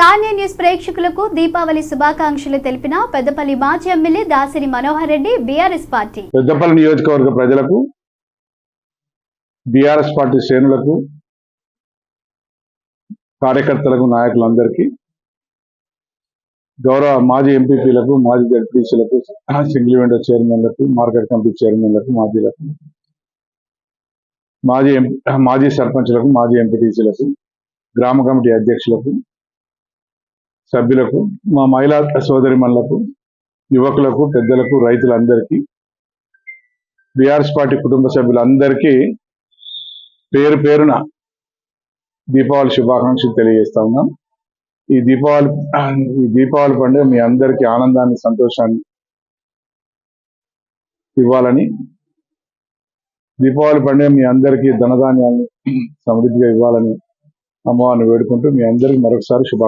News ప్రేక్షకులకు దీపావళి శుభాకాంక్షలు తెలిపిన పెద్దపల్లి మాజీ MLA Dasari Manohar Reddy BRS party. Peddapalli నియోజకవర్గ ప్రజలకు బీఆర్ఎస్ పార్టీ శ్రేణులకు కార్యకర్తలకు నాయకులందరికీ గౌరవ మాజీ ఎంపీపీలకు మాజీ జడ్పీసీలకు సింగిల్ విండో చైర్మన్లకు మార్కెట్ కమిటీ చైర్మన్లకు మాజీలకు మాజీ మాజీ సర్పంచ్లకు మాజీ ఎంపీటీసీలకు గ్రామ కమిటీ అధ్యక్షులకు సభ్యులకు మా మహిళా సోదరిమణులకు యువకులకు పెద్దలకు రైతులందరికీ బీఆర్ఎస్ పార్టీ కుటుంబ సభ్యులందరికీ పేరు పేరున దీపావళి శుభాకాంక్షలు తెలియజేస్తా ఉన్నాం. ఈ దీపావళి ఈ దీపావళి పండుగ మీ అందరికీ ఆనందాన్ని సంతోషాన్ని ఇవ్వాలని దీపావళి పండుగ మీ అందరికీ ధనధాన్యాన్ని సమృద్ధిగా ఇవ్వాలని అమ్మవారిని వేడుకుంటూ మీ అందరికీ మరొకసారి శుభాకాంక్షలు.